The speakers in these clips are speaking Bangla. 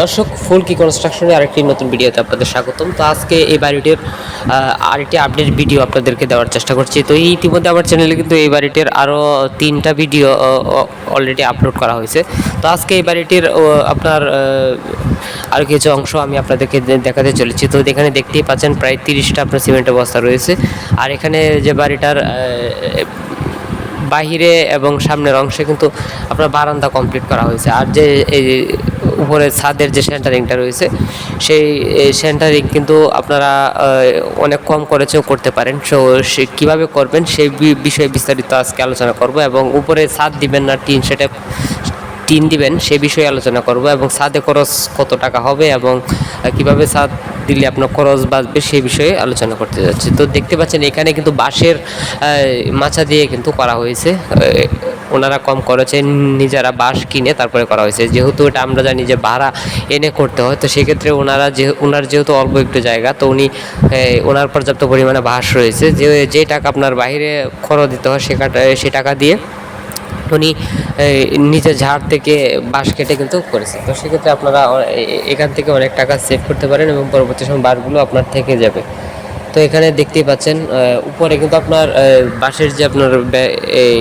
দর্শক ফুল কি কনস্ট্রাকশনের আরেকটি নতুন ভিডিওতে আপনাদের স্বাগতম। তো আজকে এই বাড়িটির আরেকটি আপডেট ভিডিও আপনাদেরকে দেওয়ার চেষ্টা করছি। তো এই ইতিমধ্যে আমার চ্যানেলে কিন্তু এই বাড়িটির আরও তিনটা ভিডিও অলরেডি আপলোড করা হয়েছে। তো আজকে এই বাড়িটির আপনার আরও কিছু অংশ আমি আপনাদেরকে দেখাতে চলেছি। তো এখানে দেখতেই পাচ্ছেন, প্রায় তিরিশটা আপনার সিমেন্টের বস্তা রয়েছে। আর এখানে যে বাড়িটার বাহিরে এবং সামনের অংশে কিন্তু আপনার বারান্দা কমপ্লিট করা হয়েছে। আর যে এই উপরে ছাদের যে সেন্টারিংটা রয়েছে, সেই সেন্টারিং কিন্তু আপনারা অনেক কম করেছেও করতে পারেন। সো সে কীভাবে করবেন সেই বিষয়ে বিস্তারিত আজকে আলোচনা করব এবং উপরে ছাদ দিবেন না, টিন সেটা টিন দিবেন, সে বিষয়ে আলোচনা করব এবং ছাদে খরচ কত টাকা হবে এবং কীভাবে ছাদ দিলে আপনার খরচ বাঁচবে সেই বিষয়ে আলোচনা করতে যাচ্ছি। তো দেখতে পাচ্ছেন এখানে কিন্তু বাঁশের মাছা দিয়ে কিন্তু করা হয়েছে। ওনারা কম খরচে নিজেরা বাঁশ কিনে তারপরে করা হয়েছে। যেহেতু এটা আমরা জানি যে ভাড়া এনে করতে হয়, তো সেক্ষেত্রে ওনারা যে ওনার যেহেতু অল্প একটু জায়গা, তো উনি ওনার পর্যাপ্ত পরিমাণে বাঁশ রয়েছে। যে যে টাকা আপনার বাইরে খরচ দিতে হয় সে সে টাকা দিয়ে উনি নিজের ঝাড় থেকে বাঁশ কেটে কিন্তু করেছে তো সেক্ষেত্রে আপনারা এখান থেকে অনেক টাকা সেভ করতে পারেন এবং পরবর্তী সময় বারগুলো আপনার থেকে যাবে। তো এখানে দেখতেই পাচ্ছেন উপরে কিন্তু আপনার বাঁশের যে আপনার এই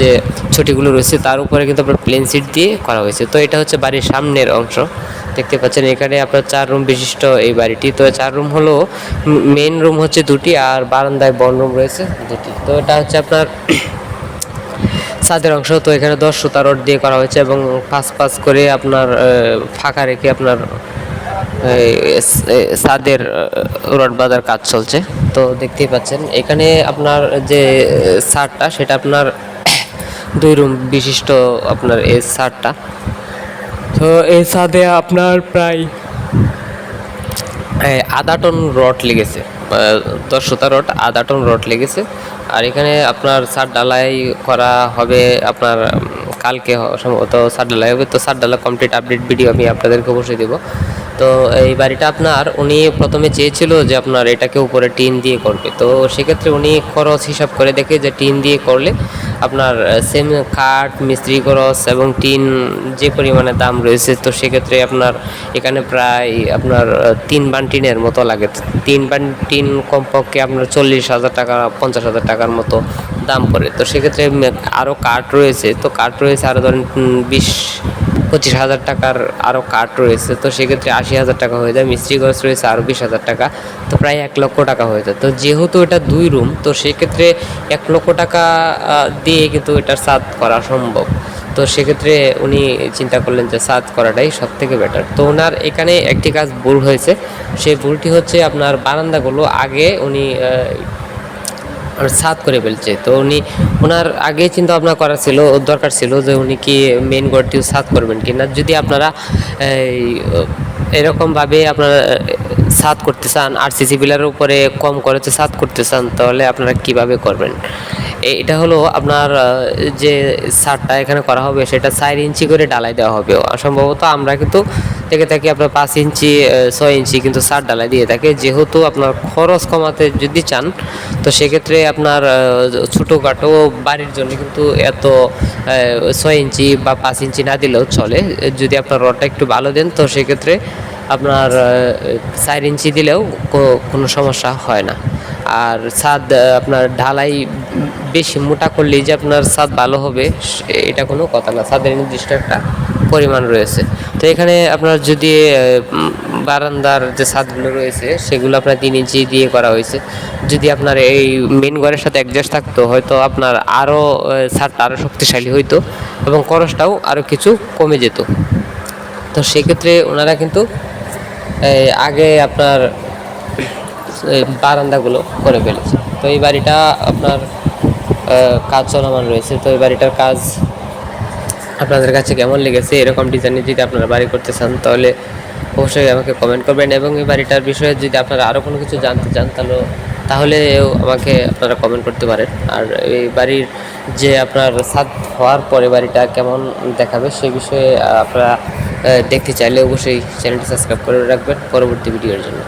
যে ছুটিগুলো রয়েছে, তার উপরে কিন্তু আপনার প্লেন সিট দিয়ে করা হয়েছে। তো এটা হচ্ছে বাড়ির সামনের অংশ। দেখতে পাচ্ছেন, এখানে আপনার চার রুম বিশিষ্ট এই বাড়িটি। তো চার রুম হলো মেন রুম হচ্ছে দুটি আর বারান্দায় বন রুম রয়েছে দুটি। তো এটা হচ্ছে আপনার ছাদের অংশ। তো এখানে দশ সুতা রড দিয়ে করা হয়েছে এবং পাঁচ পাঁচ করে আপনার ফাঁকা রেখে আপনার ছাদের রড বাঁধার কাজ চলছে। তো দেখতেই পাচ্ছেন, এখানে আপনার যে ছাদটা, সেটা আপনার দুই রুম বিশিষ্ট আপনার এই ছাদটা। তো এই ছাদে আপনার প্রায় আধা টন রড লেগেছে। দশ সুতা রড, আধা টন রড লেগেছে। আর এখানে আপনার সার ডালাই করা হবে আপনার কালকে সম্ভবত সার ডালাই হবে। তো সার ডালা কমপ্লিট আপডেট ভিডিও আমি আপনাদেরকে অবশ্যই দেবো। তো এই বাড়িটা আপনার, উনি প্রথমে চেয়েছিল যে আপনার এটাকে উপরে টিন দিয়ে করবে। তো সেক্ষেত্রে উনি খরচ হিসাব করে দেখে যে টিন দিয়ে করলে আপনার সেম কাঠ মিস্ত্রি খরচ এবং টিন যে পরিমাণে দাম রয়েছে, তো সেক্ষেত্রে আপনার এখানে প্রায় আপনার তিন বান টিনের মতো লাগে। তিন বান টিন কমপক্ষে আপনার চল্লিশ হাজার টাকা, পঞ্চাশ হাজার টাকার মতো দাম পড়ে। তো সেক্ষেত্রে আরও কাঠ রয়েছে, তো কাঠ রয়েছে আরও ধরেন বিশ পঁচিশ হাজার টাকার আরও কাঠ রয়েছে, তো সেক্ষেত্রে আশি হাজার টাকা হয়ে যায়, মিস্ত্রি খরচ রয়েছে আরও বিশ হাজার টাকা, তো প্রায় এক লক্ষ টাকা হয়ে যায়। তো যেহেতু এটা দুই রুম তো সেক্ষেত্রে এক লক্ষ টাকা দিয়ে কিন্তু এটার সাদ করা সম্ভব। তো সেক্ষেত্রে উনি চিন্তা করলেন যে সাদ করাটাই সব থেকে বেটার তো ওনার এখানে একটি কাজ ভুল হয়েছে, সেই ভুলটি হচ্ছে আপনার বারান্দাগুলো আগে উনি সাত করে ফেলছে। তো উনি ওনার আগে চিন্তা ভাবনা করা ছিল দরকার ছিল যে উনি কি মেন গড়টিও সাত করবেন কি না যদি আপনারা এরকমভাবে আপনারা সাত করতে চান, আর সিসি পিলারের উপরে কম করেছে সাত করতে চান, তাহলে আপনারা কীভাবে করবেন? এটা হলো আপনার যে সারটা এখানে করা হবে, সেটা চার ইঞ্চি করে ডালাই দেওয়া হবে। সম্ভবত আমরা কিন্তু থেকে থাকি আপনার পাঁচ ইঞ্চি ছয় ইঞ্চি কিন্তু সার ডালাই দিয়ে থাকে। যেহেতু আপনার খরচ কমাতে যদি চান, তো সেক্ষেত্রে আপনার ছোটোখাটো বাড়ির জন্য কিন্তু এত ছয় ইঞ্চি বা পাঁচ ইঞ্চি না দিলেও চলে। যদি আপনার রডটা একটু ভালো দেন, তো সেক্ষেত্রে আপনার চার ইঞ্চি দিলেও কোনো সমস্যা হয় না। আর ছাদ আপনার ঢালাই বেশি মোটা করলেই যে আপনার ছাদ ভালো হবে, এটা কোনো কথা না। ছাদের নির্দিষ্ট একটা পরিমাণ রয়েছে। তো এখানে আপনার যদি বারান্দার যে ছাদগুলো রয়েছে, সেগুলো আপনার তিন ইঞ্চি দিয়ে করা হয়েছে। যদি আপনার এই মেন ঘরের সাথে অ্যাডজাস্ট থাকতো, হয়তো আপনার আরও ছাদটা আরও শক্তিশালী হইতো এবং খরচটাও আরও কিছু কমে যেত। তো সেক্ষেত্রে ওনারা কিন্তু আগে আপনার বারান্দাগুলো করে ফেলেছে। তো এই বাড়িটা আপনার কাজ চলমান রয়েছে। তো এই বাড়িটার কাজ আপনাদের কাছে কেমন লেগেছে? এরকম ডিজাইনের যদি আপনারা বাড়ি করতে চান, তাহলে অবশ্যই আমাকে কমেন্ট করবেন। এবং এই বাড়িটার বিষয়ে যদি আপনারা আরও কোনো কিছু জানতে চান, তাহলে, তাহলেও আমাকে আপনারা কমেন্ট করতে পারেন। আর এই বাড়ির যে আপনার ছাদ হওয়ার পরে বাড়িটা কেমন দেখাবে সেই বিষয়ে আপনারা দেখতে চাইলে অবশ্যই চ্যানেলটি সাবস্ক্রাইব করে রাখবেন। পরবর্তী ভিডিওর জন্য।